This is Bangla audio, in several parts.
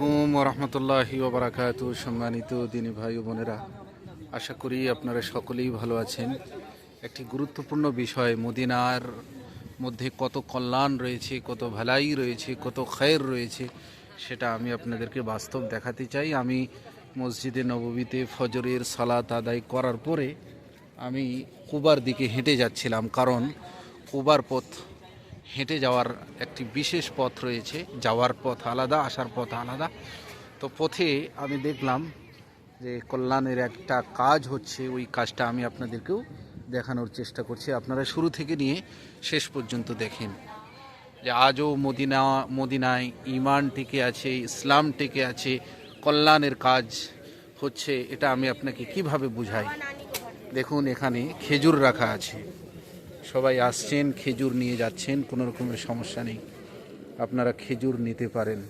আলাইকুম রহমতুল্লাহি ওবরাকাতু। সম্মানিত দিনী ভাই ও বোনেরা, আশা করি আপনারা সকলেই ভালো আছেন। একটি গুরুত্বপূর্ণ বিষয়, মদিনার মধ্যে কত কল্যাণ রয়েছে, কত ভালাই রয়েছে, কত খায়ের রয়েছে, সেটা আমি আপনাদেরকে বাস্তব দেখাতে চাই। আমি মসজিদে নববীতে ফজরের সালাত আদায় করার পরে আমি কুবার দিকে হেঁটে যাচ্ছিলাম, কারণ কুবার পথ হেঁটে যাওয়ার একটি বিশেষ পথ রয়েছে, যাওয়ার পথ আলাদা, আসার পথ আলাদা। তো পথে আমি দেখলাম যে কল্যাণের একটা কাজ হচ্ছে, ওই কাজটা আমি আপনাদেরকেও দেখানোর চেষ্টা করছি। আপনারা শুরু থেকে নিয়ে শেষ পর্যন্ত দেখেন যে আজও মদিনা, মদিনায় ইমান টিকে আছে, ইসলাম টিকে আছে, কল্যাণের কাজ হচ্ছে, এটা আমি আপনাকে কীভাবে বুঝাই? দেখুন, এখানে খেজুর রাখা আছে। সবাই আসছেন, খেজুর নিয়ে যাচ্ছেন, কোনো রকমের সমস্যা নেই। আপনারা খেজুর নিতে পারেন।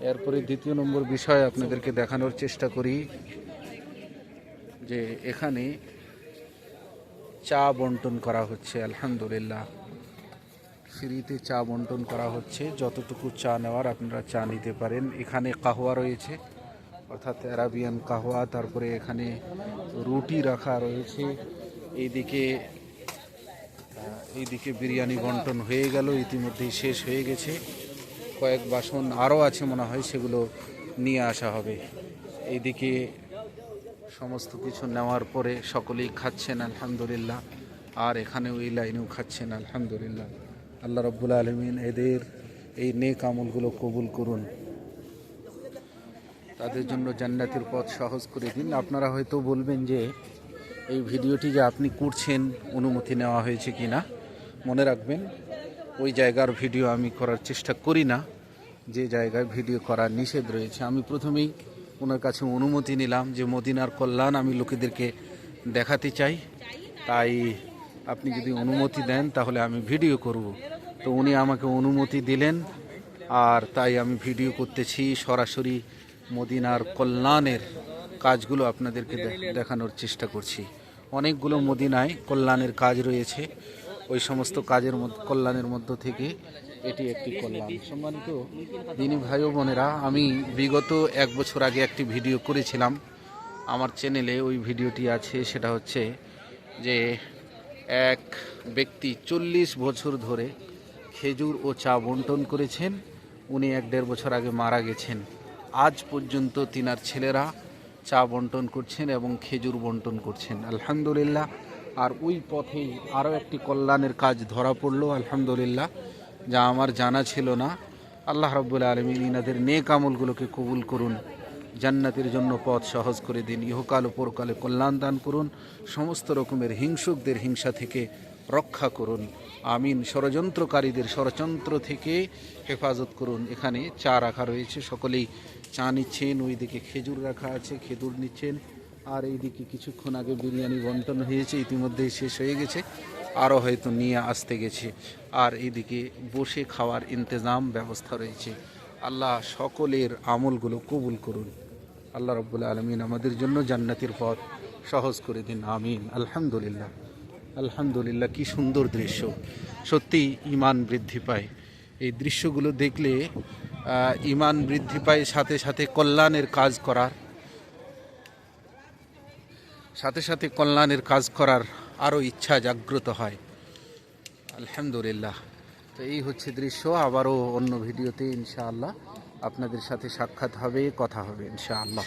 এরপরে দ্বিতীয় নম্বর বিষয় আপনাদেরকে দেখানোর চেষ্টা করি, যে এখানে চা বন্টন করা হচ্ছে, আলহামদুলিল্লাহ। ফ্রিতে চা বন্টন করা হচ্ছে, যতটুকু চা নেওয়ার আপনারা চা নিতে পারেন। এখানে কাহওয়া রয়েছে, অর্থাৎ অ্যারাবিয়ান কাহওয়া, তারপরে এখানে রুটি রাখা রয়েছে। এইদিকে এইদিকে বিরিয়ানি বন্টন হয়ে গেল, ইতিমধ্যেই শেষ হয়ে গেছে। কয়েক বাসন আরও আছে মনে হয়, সেগুলো নিয়ে আসা হবে। এইদিকে সমস্ত কিছু নেওয়ার পরে সকলেই খাচ্ছেন, আলহামদুলিল্লাহ। আর এখানে ওই লাইনেও খাচ্ছেন, আলহামদুলিল্লাহ। আল্লাহ রব্বুল আলমিন এদের এই নেক আমলগুলো কবুল করুন। তাদের জন্য জান্নাতের পথ সহজ করে দিন। আপনারা হয়তো বলবেন যে, এই ভিডিওটি যে আপনি করছেন, অনুমতি নেওয়া হয়েছে কি না মনে রাখবেন, ওই জায়গার ভিডিও আমি করার চেষ্টা করি না। যে জায়গায় ভিডিও করার নিষেধ রয়েছে, আমি প্রথমেই ওনার কাছে অনুমতি নিলাম যে মদিনার কল্যাণ আমি লোকেদেরকে দেখাতে চাই। তাই আপনি যদি অনুমতি দেন, তাহলে আমি ভিডিও করব। তো উনি আমাকে অনুমতি দিলেন, আর তাই আমি ভিডিও করতেছি সরাসরি মদিনার কল্যাণের কাজগুলো আপনাদেরকে দেখানোর চেষ্টা করছি। অনেকগুলো মদিনায় কল্যাণের কাজ রয়েছে। ওই সমস্ত কাজের মধ্যে, কল্যাণের মধ্য থেকে এটি একটি কল্যাণ। সম্মানিত দিনী ভাই ও বোনেরা, আমি বিগত এক বছর আগে একটি ভিডিও করেছিলাম। আমার চ্যানেলে ওই ভিডিওটি আছে, সেটা হচ্ছে যে এক ব্যক্তি চল্লিশ বছর ধরে খেজুর ও চা বন্টন করেছেন, উনি এক দেড় বছর আগে মারা গেছেন। আজ পর্যন্ত তিনার ছেলেরা চা বন্টন করছেন এবং খেজুর বন্টন করছেন। আলহামদুলিল্লাহ আর ওই পথেই আরও একটি কল্যাণের কাজ ধরা পড়ল, আলহামদুলিল্লাহ, যা আমার জানা ছিল না। আল্লাহ রব্বুল আলমিন ইনাদের নেক আমলগুলোকে কবুল করুন, জান্নাতের জন্য পথ সহজ করে দিন, ইহকাল ও পরকালে কল্যাণ দান করুন, সমস্ত রকমের হিংসুকদের হিংসা থেকে রক্ষা করুন। আমিন। ষড়যন্ত্রকারীদের ষড়যন্ত্র থেকে হেফাজত করুন। এখানে চা রাখা রয়েছে, সকলেই চা নিচ্ছেন, ওইদিকে খেজুর রাখা আছে, খেজুর নিচ্ছেন। আর এইদিকে কিছুক্ষণ আগে বিরিয়ানি বন্টন হয়েছে, ইতিমধ্যেই শেষ হয়ে গেছে। আরও হয়তো নিয়ে আসতে গেছে। আর এইদিকে বসে খাওয়ার ইন্তজাম ব্যবস্থা রয়েছে। আল্লাহ সকলের আমলগুলো কবুল করুন। আল্লাহ রব্বুল আলমিন আমাদের জন্য জান্নাতের পথ সহজ করে দিন। আমিন। আলহামদুলিল্লাহ। আলহামদুলিল্লাহ, কি সুন্দর দৃশ্য। সত্যি ইমান বৃদ্ধি পায়। এই দৃশ্যগুলো দেখলে ইমান বৃদ্ধি পায় সাথে সাথে কল্যাণের কাজ করার। সাথে সাথে কল্যাণের কাজ করার আরও ইচ্ছা জাগ্রত হয়। আলহামদুলিল্লাহ। তো এই হচ্ছে দৃশ্য, আবারও অন্য ভিডিওতে ইনশাআল্লাহ আপনাদের সাথে সাক্ষাৎ হবে, কথা হবে ইনশাআল্লাহ।